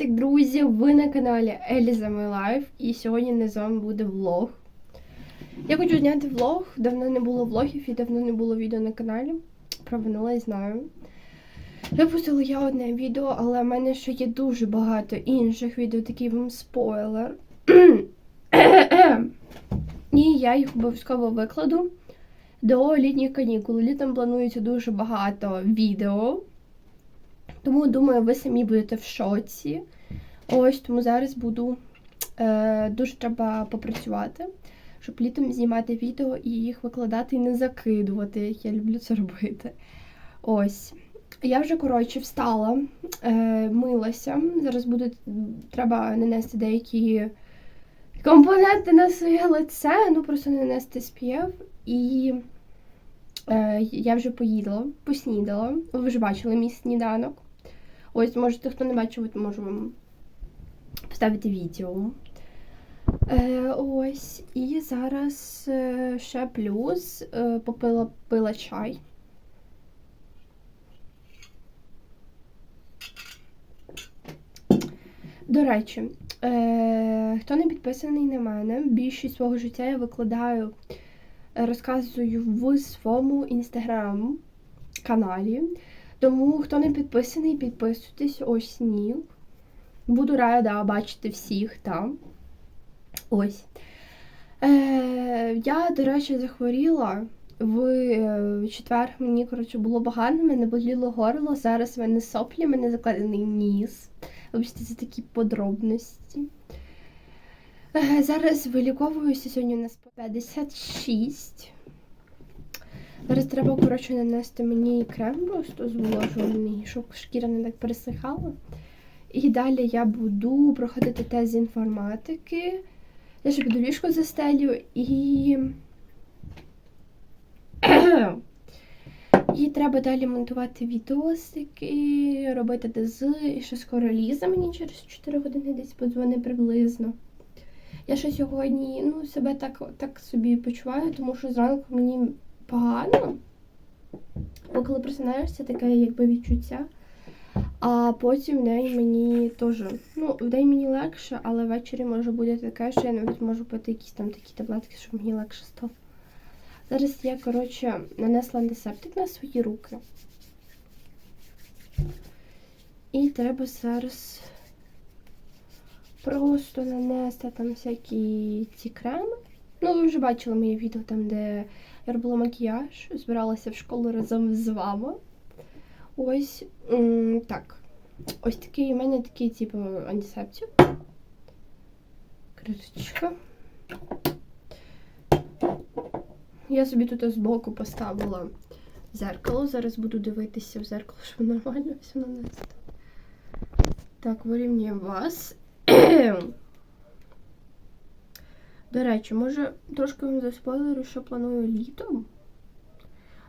Привітик, друзі! Ви на каналі Еліза Life і сьогодні не з вами буде влог. Я хочу зняти влог. Давно не було влогів і давно не було відео на каналі. Провинилась, знаю. Випустила я одне відео, але в мене ще є дуже багато інших відео, такий вам спойлер. І я їх обов'язково викладу до літніх канікул. Літом планується дуже багато відео. Тому думаю, ви самі будете в шоці. Ось тому зараз буду е, дуже треба попрацювати, щоб літом знімати відео і їх викладати і не закидувати, як я люблю це робити. Ось. Я вже, коротше, встала, е, милася. Зараз буде треба нанести деякі компоненти на своє лице, ну просто нанести SPF. І е, я вже поїдала, поснідала. Ви вже бачили мій сніданок. Ось, можете, хто не бачив, можу вам поставити відео. Е, Ось. І зараз е, ще плюс е, попила пила чай. До речі, е, хто не підписаний на мене, більшість свого життя я викладаю, е, розказую в своєму інстаграм-каналі. Тому, хто не підписаний, підписуйтесь ось ні. Буду рада бачити всіх там. Ось. Е, Я, до речі, захворіла. В е, четвер мені, коротше, було погано, мене боліло горло, зараз в мене соплі, в мене закладений ніс. Вибачте, це такі подробності. Е, Зараз виліковуюся, сьогодні у нас по 56. Зараз треба, коротше, нанести мені крем просто зволожений, щоб шкіра не так пересихала. І далі я буду проходити тест з інформатики. Я ще піду ліжко застелю і. І треба далі монтувати відосики, робити ДЗ, і ще скоро Ліза мені через 4 години десь подзвони приблизно. Я ще сьогодні ну, себе так так собі почуваю, тому що зранку мені погано. Бо коли просинаєшся, таке якби відчуття. А потім в день мені теж, ну, в день мені легше, але ввечері може бути таке, що я навіть можу пити якісь там такі таблетки, щоб мені легше стало. Зараз я, коротше, нанесла антисептик на свої руки. І треба зараз просто нанести там всякі ці креми. Ну, ви вже бачили моє відео там, де я робила макіяж, збиралася в школу разом з вами. Ось так. Ось такий у мене такий, типу, антисептик. Кришечка. Я собі тут збоку поставила зеркало. Зараз буду дивитися в зеркало, щоб нормально все нанести. Так, вирівнюємо вас. До речі, може трошки вам заспойлерю, що планую літом.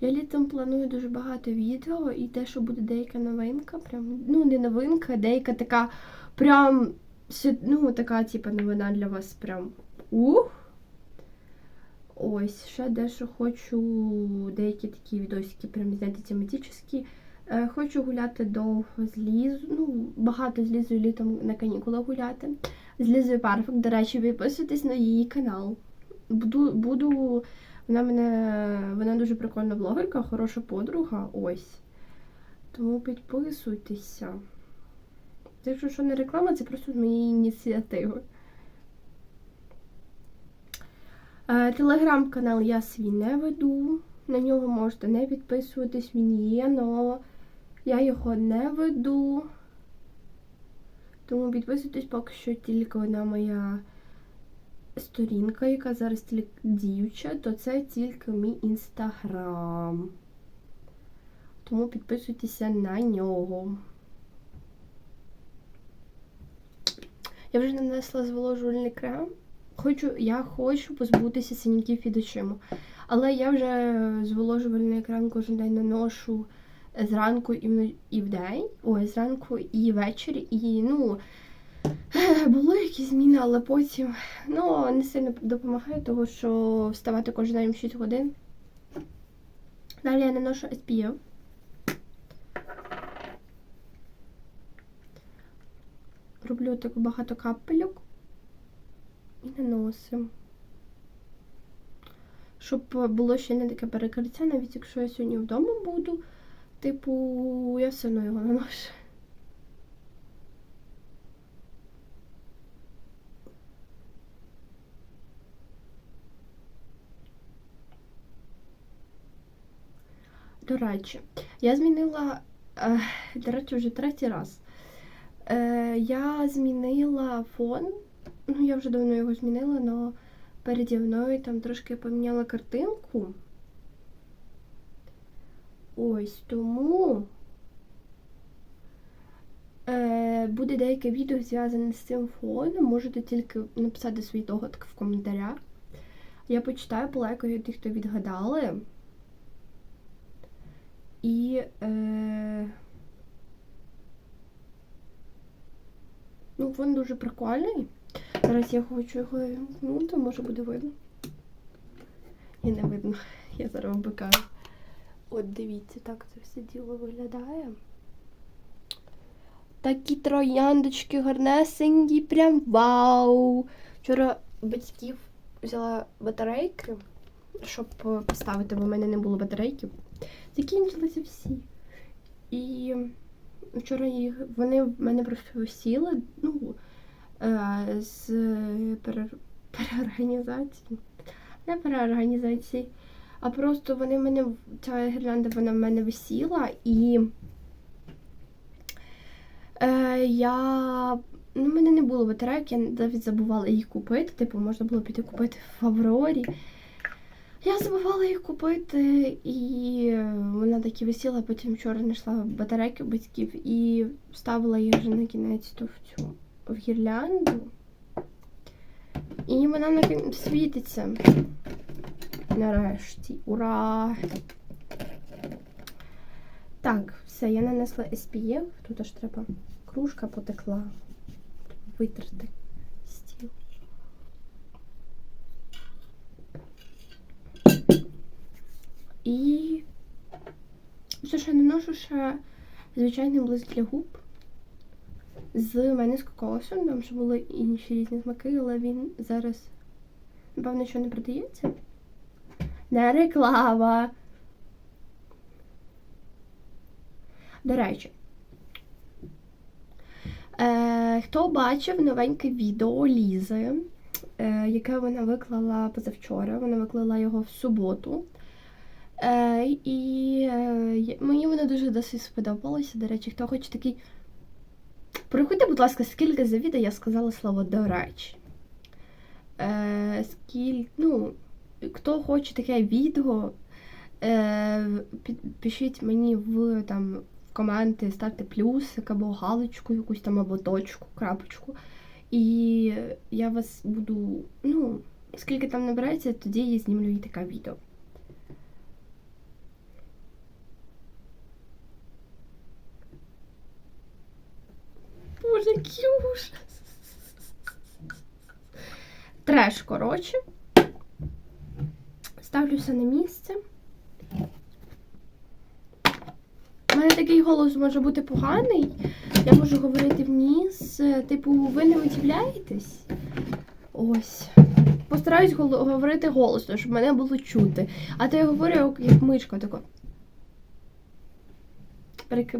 Я літом планую дуже багато відео і те, що буде деяка новинка, прям, ну, не новинка, а деяка така прям ну, така, типу, новина для вас прям ух. Ось, ще дещо хочу деякі такі відосики, прям, знаєте, тематичні. Е, хочу гуляти довго з Лізою, ну, багато з Лізою літом на канікулах гуляти. З Лізою Перфект, до речі, підписуйтесь на її канал. Буду, буду, вона мене, вона дуже прикольна блогерка, хороша подруга, ось. Тому підписуйтеся. Якщо що не реклама, це просто мої ініціативи. Е, телеграм-канал я свій не веду. На нього можете не підписуватись, він є, але я його не веду. Тому підписуйтесь поки що тільки одна моя сторінка, яка зараз тільки діюча, то це тільки мій інстаграм. Тому підписуйтеся на нього. Я вже нанесла зволожувальний крем. Хочу, Я хочу позбутися синяків під очима. Але я вже зволожувальний крем кожен день наношу зранку і і в день, ой, зранку і ввечері. І ну, були якісь зміни, але потім ну, не сильно допомагає, тому що вставати кожен день в 6 годин. Далі я наношу SPF. роблю так багато капельок і наносимо. Щоб було ще не таке перекриття, навіть якщо я сьогодні вдома буду, типу, я все одно його наношу. До речі, я змінила, до речі, вже третій раз. Е, я змінила фон. Ну, я вже давно його змінила, але переді мною там трошки поміняла картинку. Ось тому е, буде деяке відео зв'язане з цим фоном. Можете тільки написати свої догадки в коментарях. Я почитаю, полайкаю тих, хто відгадали. І. Е, Ну, він дуже прикольний. Зараз я хочу його вімкнути, може буде видно. І не видно. Я зараз обикаю. От дивіться, так це все діло виглядає. Такі трояндочки гарнесенькі, прям вау! Вчора батьків взяла батарейки, щоб поставити, бо в мене не було батарейків. Закінчилися всі. І вчора їх вони в мене просто висіли, ну, е, з пере, переорганізації. Не переорганізації, а просто вони в мене, ця гірлянда вона в мене висіла і е, я. Ну, в мене не було батарейок, я навіть забувала їх купити. Типу, можна було піти купити в Аврорі. Я забувала їх купити, і вона таки висіла, потім вчора знайшла батарейки батьків і вставила їх вже на кінець то в цю в гірлянду. І вона на світиться. Нарешті. Ура! Так, все, я нанесла SPF. Тут аж треба кружка потекла. Витерти І все, що я наношу ще звичайний блиск для губ. З мене з кокосом, там ще були інші різні смаки, але він зараз, напевно, що не продається. Не реклама. До речі, е, хто бачив новеньке відео Лізи, е, яке вона виклала позавчора, вона виклала його в суботу. Е, І е, мені воно дуже досить сподобалося. До речі, хто хоче такий. Порахуйте, будь ласка, скільки за відео я сказала слово до речі. Е, скіль... Ну, Хто хоче таке відео, е, пишіть мені в там, коменти, ставте плюсик або галочку, якусь там, або точку, крапочку. І я вас буду. Ну, скільки там набирається, тоді я знімлю і таке відео. Ужас. Треш, коротше. Ставлюся на місце. У мене такий голос може бути поганий. Я можу говорити вниз. Типу, ви не удивляєтесь? Ось. Постараюсь говорити голосно, щоб мене було чути. А то я говорю, як мишка тако.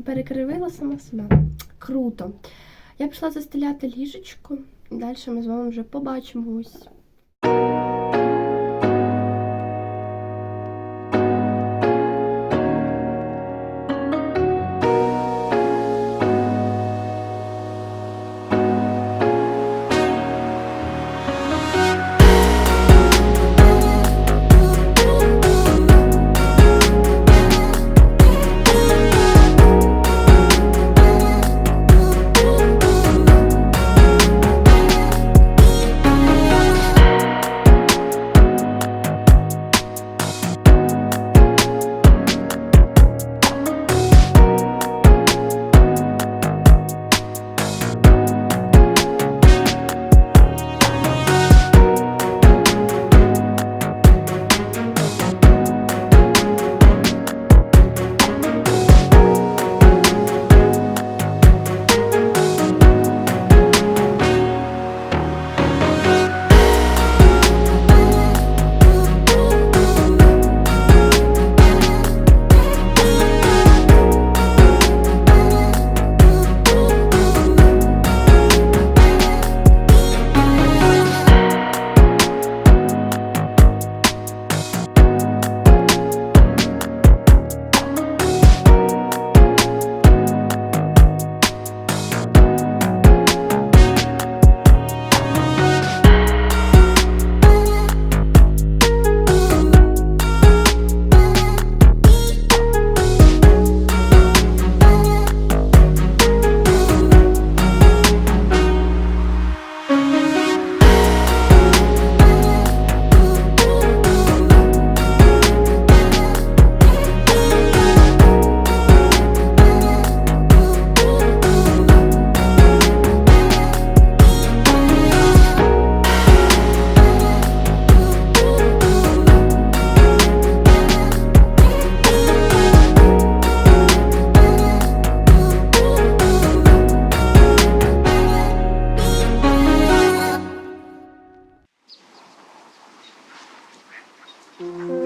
Перекривила сама себе. Круто. Я пішла застеляти ліжечко, і далі ми з вами вже побачимось. Друзі,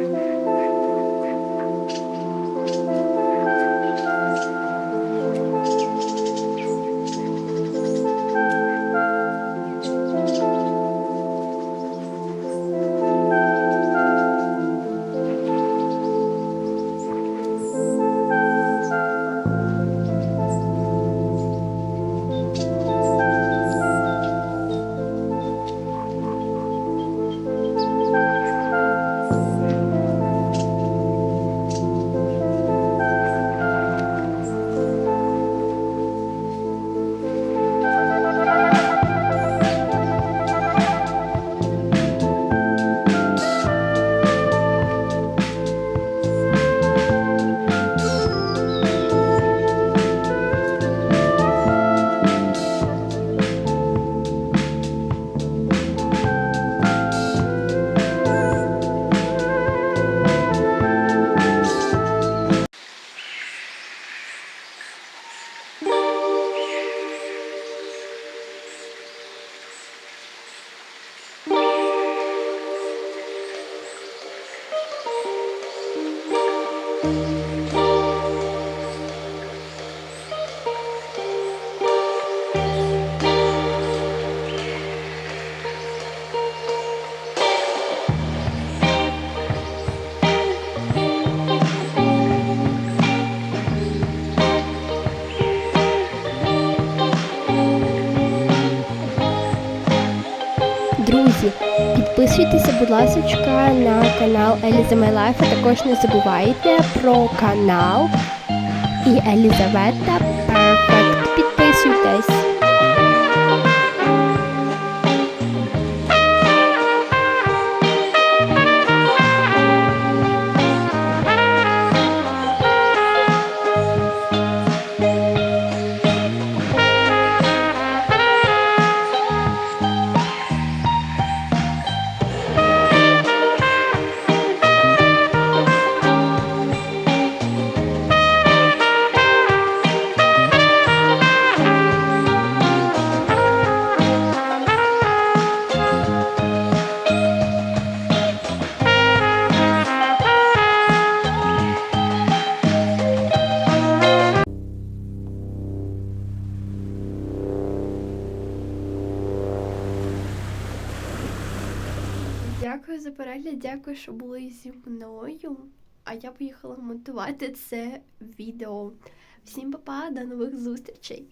будь ласка, на канал Еліза Life, також не забувайте про канал і Елізавета Перфект. Підписуйтесь. Дякую дякую, що були зі мною. А я поїхала монтувати це відео. Всім па-па, до нових зустрічей!